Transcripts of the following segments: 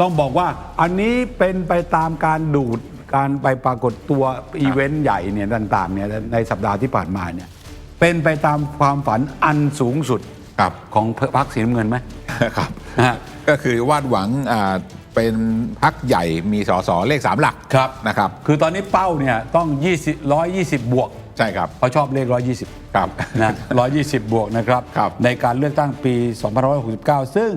ต้องบอกว่าอันนี้เป็นไปตามการดูดการไปปรากฏตัวอีเวนต์ใหญ่เนี่ยต่างๆเนี่ยในสัปดาห์ที่ผ่านมาเนี่ยเป็นไปตามความฝันอันสูงสุดครับของพรรคสีน้ำเงินไหมครับนะฮะก็คือวาดหวังอ่าเป็นพักใหญ่มีสสเลข3หลักครับนะครับ คือตอนนี้เป้าเนี่ยต้อง20 120 บวก ใช่ครับเขาชอบเลข 120 ครับนะ120 บวกนะครับครับในการเลือกตั้งปี 2569 ซึ่ง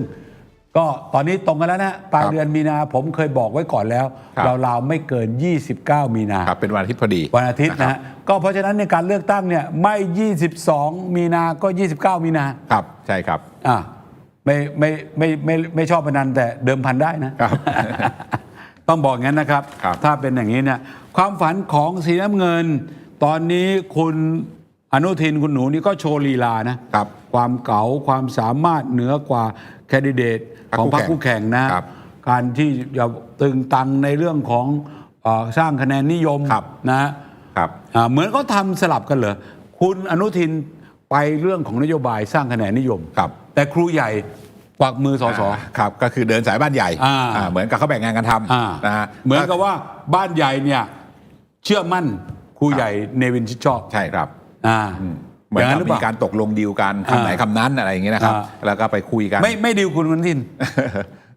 ก็ตอนนี้ตรงกันแล้วนะปลายครับเดือนมีนาผมเคยบอกไว้ก่อนแล้ว ครับราวๆไม่เกิน 29 มีนา ครับเป็นวันอาทิตย์พอดี วันอาทิตย์นะครัฮะบก็เพราะฉะนั้นในการเลือกตั้งเนี่ยไม่ 22 มีนาก็ 29 มีนาครับใช่ครับ อ่าไม่ไม่ไม่ไม่ไม่ไม่ชอบพนันแต่เดิมพันได้นะครับ ต้องบอกงั้นนะครับ ครับ ถ้าเป็นอย่างนี้เนี่ยความฝันของสีน้ำเงิน ตอนนี้คุณอนุทินคุณหนูนี่ก็โชว์ลีลานะ ครับ ความเก๋าความสามารถเหนือกว่าแคนดิเดตพรรคของพรรคคู่คู่แข่แข่งงนะครับการที่จะตึงตังในเรื่องของเออสร้างคะแนนนิยมครับนะครับอ่าเหมือนเขาทำสลับกันเหรอคุณอนุทินไปเรื่องของนโยบายสร้างคะแนนนิยมครับแต่ครูใหญ่กวักมือสอสอาครับก็คือเดินสายบ้านใหญ่อ่าอ่าเหมือนกับเขาแบ่งงานกันทอ่าำนะฮะเหมือนกับว่าบ้านใหญ่เนี่ยเชื่อมั่นครูใหญ่เนวินชิดชอบใช่ครับอ่า เหมือนย่างกับหรือมีเปล่าการตกลงดีลกันคำไหนอ่าคำนั้นอะไรอย่างเงี้ยนะครับอ่าแล้วก็ไปคุยกันไม่ไม่ดิวคุณอนุทิน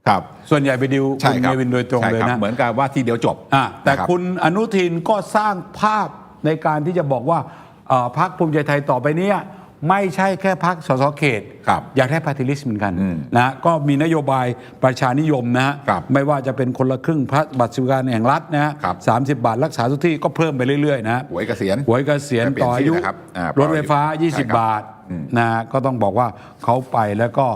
ครับส่วนใหญ่ไปดิวใช่คุณครัเนวินโดยตรงใช่เลยคบนะเหมือนกับว่าที่เดียวจบอ่าแต่นะรับคุณอนุทินก็สร้างภาพในการที่จะบอกว่าเอ่อพรรคภูมิใจไทยต่อไปเนี้ ไม่ใช่แค่พรรคสสเขต ครับอยากได้ปฏิริษีเหมือนกันอืมนะก็มีนโยบายประชานิยมนะฮะครับไม่ว่าจะเป็นคนละครึ่งพระบัตรสวัสดิการแห่งรัฐนะฮะครับ สามสิบบาทรักษาทุกที่ก็เพิ่มไปเรื่อยๆนะฮะ หวยเกษียณ หวยเกษียณเปลี่ยนต่ออายุชื่อนะครับอ่ารถไฟฟ้า ใช่ครับ20 บาทอืม นะก็ต้องบอกว่าเขาไปแล้วก็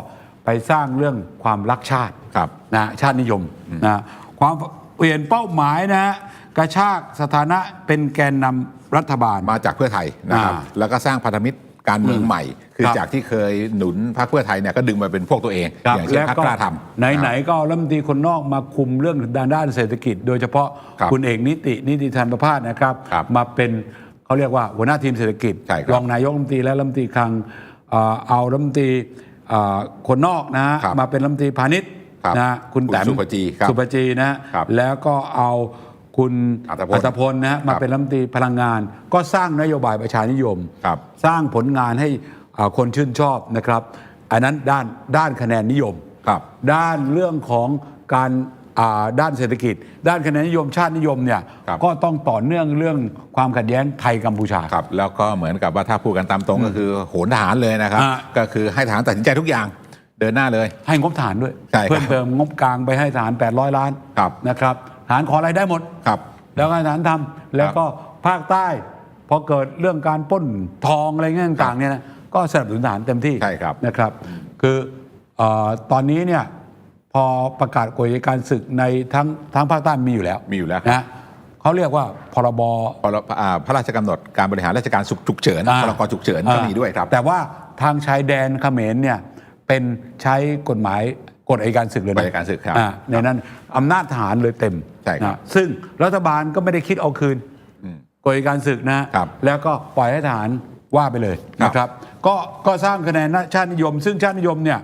ไปสร้างเรื่องความรักชาติครับ นะชาตินิยมนะความเปลี่ยนเป้าหมายนะฮะกระชากสถานะเป็นแกนนำรัฐบาล มาจากเพื่อไทยนะครับ อ่าแล้วก็สร้างพันธมิตร การเมืองใหม่ คือครับ จากที่เคยหนุนพรรคเพื่อไทยเนี่ยก็ดึงมาเป็นพวกตัวเองครับอย่างเช่นแล้วพรรคก็กล้าทำ ไหนๆก็เอารัฐมนตรีคนนอกมาคุมเรื่องด้านด้านเศรษฐกิจ โดยเฉพาะครับคุณเอกนิตินิติธันประพาสนะครับ ครับมาเป็นเขาเรียกว่าหัวหน้าทีมเศรษฐกิจใช่ครับรองนายกรัฐมนตรีและรัฐมนตรีคลังเอ่อเอารัฐมนตรีเอ่อคนนอกนะฮะครับมาเป็นรัฐมนตรีพาณิชย์ครับนะฮะคุณคุณแต้มสุภจีครับสุภจีนะฮะครับแล้วก็เอา คุณอัตพลอัตพลนะฮะมาครับเป็นรัฐมนตรีพลังงาน ก็สร้างนโยบายประชานิยม ครับสร้างผลงานให้อ่าคนชื่นชอบนะครับ อันนั้นด้านด้านคะแนนนิยม ครับ ด้านเรื่องของการอ่าด้านเศรษฐกิจ ด้านคะแนนนิยมชาตินิยมเนี่ยครับ ก็ต้องต่อเนื่องเรื่องความขัดแย้งไทยกัมพูชา ครับ แล้วก็เหมือนกับว่าถ้าพูดกันตามตรงก็คือโหนทหารเลยนะครับ อ่าก็คือให้ทหารตัดสินใจทุกอย่าง เดินหน้าเลย ให้งบฐานด้วย ใช่ครับเพิ่มเติมงบกลางไปให้ฐาน800 ล้านครับนะครับ ฐานขออะไรได้หมด ครับ แล้วก็ฐานทำแล้วก็ภาคใต้พอเกิดเรื่องการปล้นทองอะไรเงี้ยต่างๆเนี่ยนะก็สนับสนุนทหารเต็มที่ใช่ครับนะครับ คือเออตอนนี้เนี่ยพอประกาศกฎอัยการศึกในทั้งทั้งภาคใต้มีอยู่แล้วมีอยู่แล้วครับ นะเขาเรียกว่าพรบ พรอ่าพระราชกำหนดการบริหารราชการฉุกเฉินอ่า พรกฉุกเฉินก็มีด้วยครับ แต่ว่าทางชายแดนเขมรเนี่ยเป็นใช้กฎหมาย กฎอัยการศึกเลยนะกฎอัยการศึกครับอ่าในนั้นอำนาจทหารเลยเต็มใช่ครับนะซึ่งรัฐบาลก็ไม่ได้คิดเอาคืนกฎอัยการศึกนะครับแล้วก็ปล่อยให้ทหารว่าไปเลยครับนะครับก็ก็สร้างคะแนนชาตินิยม ซึ่งชาตินิยมเนี่ย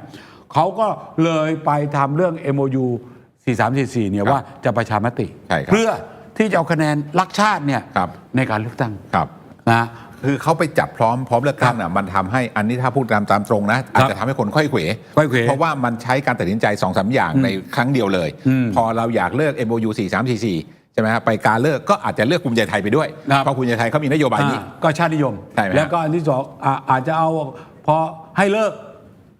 เขาก็เลยไปทำเรื่อง MOU 4344เนี่ยว่าจะประชามติใช่ครับเพื่อที่จะเอาคะแนนรักชาติเนี่ยครับในการเลือกตั้งครับนะ คือเขาไปจับพร้อมพร้อมเลือกตั้งน่ะมันทำให้อันนี้ถ้าพูดตามตามตรงนะ อาจจะทำให้คนค่อยเขวค่อยเขวเพราะว่ามันใช้การตัดสินใจ2อสาอย่างในครั้งเดียวเลย อืมพอเราอยากเลิก MOU 4344ใช่ไหมฮะไปการเลิกก็อาจจะเลือกภูมิใจไทยไปด้วย ครับ เพราะภูมิใจไทยเขามีนโยบายนี้ อ่าก็ชาตินิยม ใช่ไหมฮะแล้วก็อันที่สองอ่าอาจจะเอาพอให้เลิก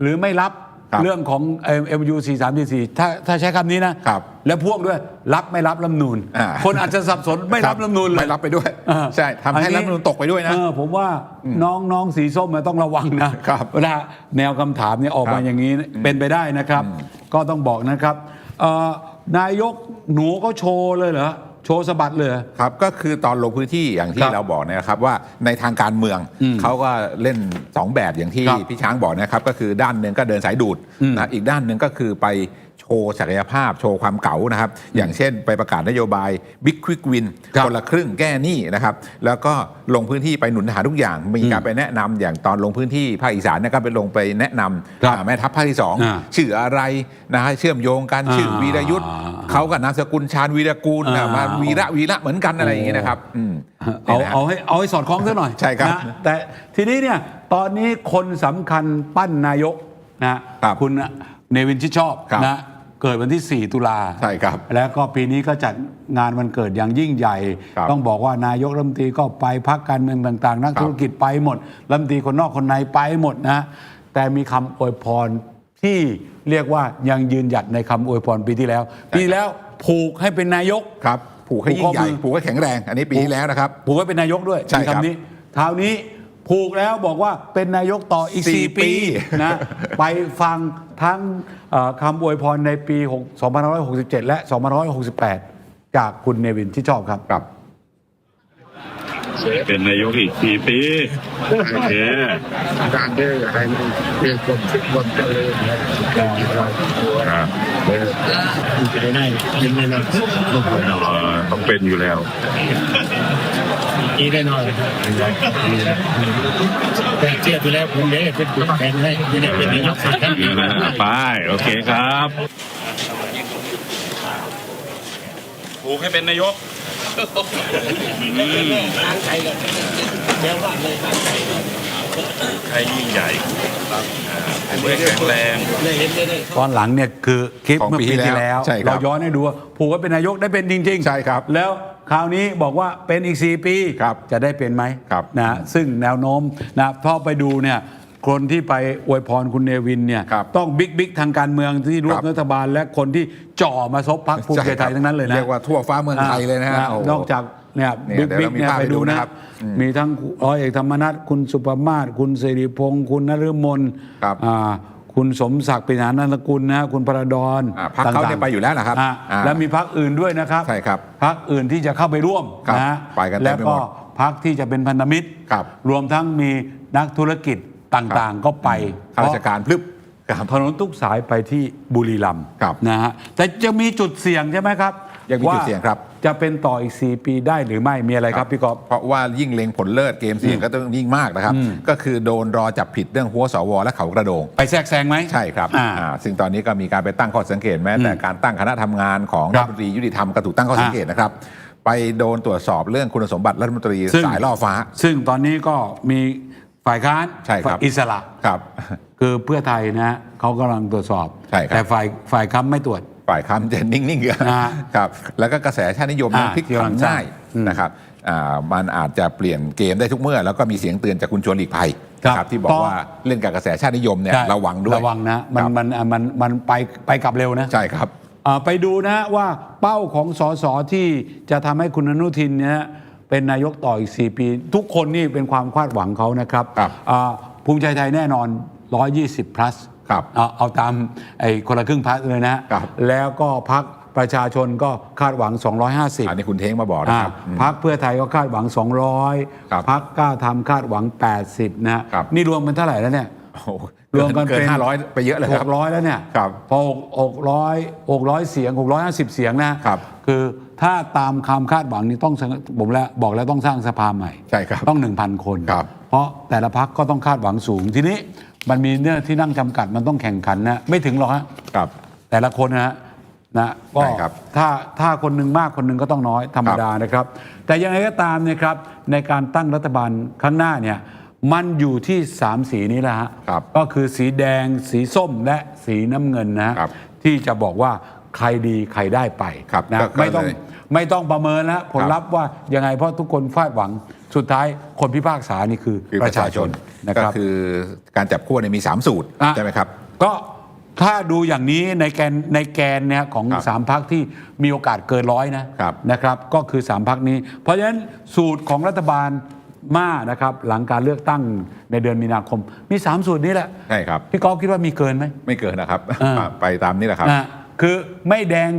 หรือไม่รับครับ เรื่องของเอ็มยูสี่สามสี่ถ้าถ้าใช้คำนี้นะครับแล้วพ่วงด้วยรับไม่รับรัฐธรรมนูนอ่าคนอาจจะสับสนไม่รับรัฐธรรมนูนเลยไม่รับไปด้วยอ่าใช่ทำให้อัรัฐธรรมนูญตกไปด้วยนะเออผมว่าน้องน้องสีส้มเนี่ยต้องระวังนะครับเวลาแนวคำถามเนี่ยออกครัมาบอย่างนี้เป็นไปได้นะครับ ก็ต้องบอกนะครับเอ่อนายกหนูก็โชว์เลยเหรอ โชว์สะบัดเลยเหรอครับก็คือตอนลงพื้นที่อย่างคที่รับเราบอกเนยนะครับว่าในทางการเมืองอืมเขาก็เล่น2แบบอย่างที่ครับพี่ช้างบอกนะครับก็คือด้านหนึ่งก็เดินสายดูดอืมนะอีกด้านหนึ่งก็คือไป โชว์ศักยภาพโชว์ความเก๋านะครับ อย่างเช่นไปประกาศนโยบาย Big Quick Win ครับคนละครึ่งแก้หนี้นะครับ แล้วก็ลงพื้นที่ไปหนุนหาทุกอย่าง มีการไปแนะนำอย่างตอนลงพื้นที่ภาคอีสานเนยก็ไปลงไปแนะนำครับอ่าแม่ทัพภาคที่สองอ่าชื่ออะไรนะฮะเชื่อมโยงกันชื่อวีรยุทธ์อ่าเขากับนามสกุลชาญวีรกูลนะอ่ามมาวีระวีระเหมือนกันอะไรอย่างเงี้ยนะครับอืมเอานี่นะฮะ เอาให้เอาให้สอดคล้องซะหน่อยใช่ครับนะแต่ทีนี้เนี่ยตอนนี้คนสำคัญปั้นนายกนะครับณเนวินชิดชอบครับนะ เกิดวันที่ 4 ตุลาใช่ครับแล้วก็ปีนี้ก็จัดงานวันเกิดอย่างยิ่งใหญ่ ครับต้องบอกว่านายกรัฐมนตรีก็ไปพักการเมืองต่างๆ นักครับ ธุรกิจไปหมดรัฐมนตรีคนนอกคนในไปหมดนะแต่มีคำอวยพรที่เรียกว่ายังยืนหยัดในคำอวยพรปีที่แล้ว ปีที่แล้วผูกให้เป็นนายก ครับผูกให้ยิ่งใหญ่ผูกข้อมือผูกให้แข็งแรง อันนี้ปีที่แล้วนะครับ ผูกไว้เป็นนายกด้วยใช่ครับมีนี้คราวนี้ ผูกแล้วบอกว่าเป็นนายกต่ออีก สี่4 ปีปีนะ ไปฟังทั้งเอ่อคำอวยพรในปี6 2567 และ 2568 จากคุณเนวินที่ชอบครับ ครับ เป็นนายกอีกสี่ปีโอเค การเดินให้มันเป็นคนทุกคนเจริญนะการที่เราครับเดินจะได้ยินได้หน่อยเอ่อต้องเป็นอยู่แล้ว อีได้หน่อยแต่เชื่อไปแล้วผมได้เป็นผู้แทนให้ไม่ได้เป็นนายกสักครั้งไปโอเคครับผูกให้เป็นนายกใครยิ่งใหญ่ผูกให้แข็งแรงตอนหลังเนี่ยคือคลิปของเมื่อปีปีที่ที่แล้แล้ววใช่ครับเราย้อนให้ดูว่าผูกไว้เป็นนายกได้เป็นจริงๆ ใช่ครับแล้ว คราวนี้บอกว่าเป็นอีก 4 ปีครับจะได้เป็นไหมครับนะซึ่งแนวโน้มนะพอไปดูเนี่ยคนที่ไปอวยพรคุณเนวินเนี่ยครับต้องบิ๊กบิ๊กทางการเมืองที่ร่วมครับรัฐบาล และคนที่จ่อมาซบพักภูมิใจไทยทั้งนั้นเลยนะเรียกว่าทั่วฟ้าเมืองไทยเลยนะฮะอ่าโโหนอกจากเนี่ยเนี่ยบิ๊กเดี๋ยวบิ๊กเรามีภาพเนี่ยไปให้ดูดูนะนะครับ มีทั้งร้อยเอกธรรมนัฐคุณสุประมาศคุณสิริพงศ์คุณนฤมล ครับอ่าคุณสมศักดิ์ปิญานันทกุลนะคุณพระดอนอ่าพรรคเขาเนี่ยไปอยู่แล้วนะครับอ่าอ่าแล้วมีพักอื่นด้วยนะครับใช่ครับพักอื่นที่จะเข้าไปร่วมครับนะฮะไปกันเต็มแล้วไปหมก็ดพักที่จะเป็นพันธมิตร ครับ รวมทั้งมีนักธุรกิจต่างๆ ก็ไปข้าราชการพลึบครับ ถนนทุกสายไปที่บุรีรัมย์ครับนะฮะแต่จะมีจุดเสี่ยงใช่ไหมครับยังมีจุดว่าเสี่ยงครับ จะเป็นต่ออีก 4 ปีได้หรือไม่มีอะไรครับพี่กอฟเพราะว่ายิ่งเล็งผลเลิศเกมเสี่ยงก็ต้องยิ่งมากนะครับ ก็คือโดนรอจับผิดเรื่องหัวสวและเขากระโดง ไปแทรกแซงไหมใช่ครับอ่าอ่าซึ่งตอนนี้ก็มีการไปตั้งข้อสังเกตแม้แต่การตั้งคณะทำงานของครัรัฐบมนตรียุติธรรมก็ถูกตั้งข้อสังเกตนะครับไปโดนตรวจสอบเรื่องคุณสมบัติรัฐมนตรีซึ่งสายล่อฟ้า ซึ่งตอนนี้ก็มีฝ่ายค้านใช่ครับฝ่ายอิสระครับ คือเพื่อไทยนะฮะเขากำลังตรวจสอบใช่ครับแต่ฝ่ายฝ่ายค้ำไม่ตรวจ ฝ่ายค้ำจะนิ่งๆเกินอ่าครับแล้วก็กระแสชาตินิยมนั้นอ่าพลิกที่ผักำลันงสร้างง่ายอืมนะครับอ่ามันอาจจะเปลี่ยนเกมได้ทุกเมื่อ แล้วก็มีเสียงเตือนจากคุณชวนหลีกภัยครับนะครับที่บอกต่อว่าเล่นกับกระแสชาตินิยมเนี่ยใช่ระวังด้วยระวังนะมันครับมันอะมันมันไปไปกลับเร็วนะใช่ครับอ่าไปดูนะฮะว่าเป้าของสสที่จะทำให้คุณอนุทินเนี่ยเป็นนายกต่ออีก 4 ปี ทุกคนนี่เป็นความคาดหวังเขานะครับครับอ่าภูมิใจไทยแน่นอน 120 plus ครับ เอาเอาตามไอ้คนละครึ่งพักเลยนะครับแล้วก็พักประชาชนก็คาดหวัง 250 อันนี้คุณเท้งมาบอกนะครับพักเพื่อไทยก็คาดหวังครับ200 พักกล้าทำคาดหวัง 80 นะฮะครับนี่รวมเป็นเท่าไหร่แล้วเนี่ยโอ้โหรวมกันเกิเป็นนห้าร้อยไปเยอะเลยหคกรับร้อยแล้วเนี่ยครับพอหกร้อยหกร้อยเสียงหกร้อยห้าสิบเสียงนะครับคือถ้าตามคำคาดหวังนี่ต้องผมแล้วบอกแล้วต้องสร้างสภาใหม่ ใช่ครับ ต้องหนึ่งพันคนครับเพราะแต่ละพักก็ต้องคาดหวังสูงทีนี้ มันมีเนื้อที่นั่งจำกัดมันต้องแข่งขันนะไม่ถึงหรอกฮะครับ แต่ละคนนะฮะนะก็ใช่ครับ ถ้าถ้าคนหนึ่งมากคนหนึ่งก็ต้องน้อยธรรมดานะครับ แต่ยังไงก็ตามเนะครับในการตั้งรัฐบาลข้างหน้าเนี่ยมันอยู่ที่สามสีนี้แหละฮะครับก็คือสีแดง สีส้มและสีน้ำเงินนะฮะครับ ที่จะบอกว่าใครดีใครได้ไปครับนะก็ก็ไม่ต้องเลย ไม่ต้องประเมินแล้วผลลัพธ์ว่ายังไงเพราะทุกคนคาดหวัง สุดท้ายคนพิพากษานี่คือคือปประระชาชาชชนนนะก็ครับ คือการจับขั้วเนี่ยมี 3 สูตร อะ ใช่ไหมครับ ก็ถ้าดูอย่างนี้ในแกนในแกนเนี่ยของครับสามพักที่มีโอกาสเกินร้อยนะครับ นะครับ ก็คือสามพักนี้ เพราะฉะนั้นสูตรของรัฐบาลมานะครับ หลังการเลือกตั้งในเดือนมีนาคม มีสามสูตรนี้แหละใช่ครับ พี่กอฟคิดว่ามีเกินไหม ไม่เกินนะครับ อ่า ไปตามนี้แหละครับ นะคือไม่แดง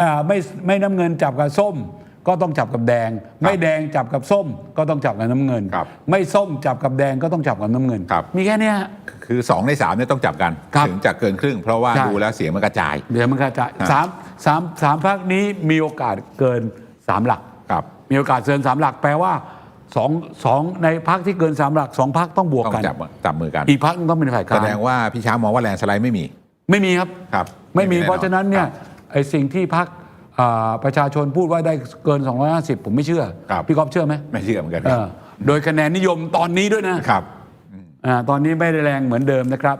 อ่าไม่ไม่น้ำเงินจับกับส้ม ก็ต้องจับกับแดง ไม่แดงจับกับส้มก็ต้องจับกับน้ำเงิน ครับไม่ส้มจับกับแดงก็ต้องจับกับน้ำเงิน ครับ มีแค่เนี้ยฮะคือสองในสามเนี่ยต้องจับกัน ครับถึงจะเกินครึ่ง เพราะว่าใช่ ดูแล้วเสียงมันกระจาย เดี๋ยวมันก็จะครับ สามสามสามพักนี้มีโอกาสเกินสามหลัก ครับ มีโอกาสเกินสามหลักแปลว่าสองสองในพักที่เกินสามหลักสองพักต้องบวกต้องกัน จับจับมือกัน อีกพักนึงต้องเป็นฝ่ายแสค้านดงว่าพี่ช้างมองว่าแลนด์สไลด์ไม่มี ไม่มีครับ ครับไม่มีไม่มีเพราะฉะนั้นเนี่ยครับไอ้สิ่งที่พัก ประชาชนพูดว่าได้เกิน 250 ผมไม่เชื่อ ครับ พี่กอฟเชื่อไหมไม่เชื่อเหมือนกันเออโดยคะแนนนิยมตอนนี้ด้วยนะครับ อ่าตอนนี้ไม่ได้แรงเหมือนเดิมนะครับ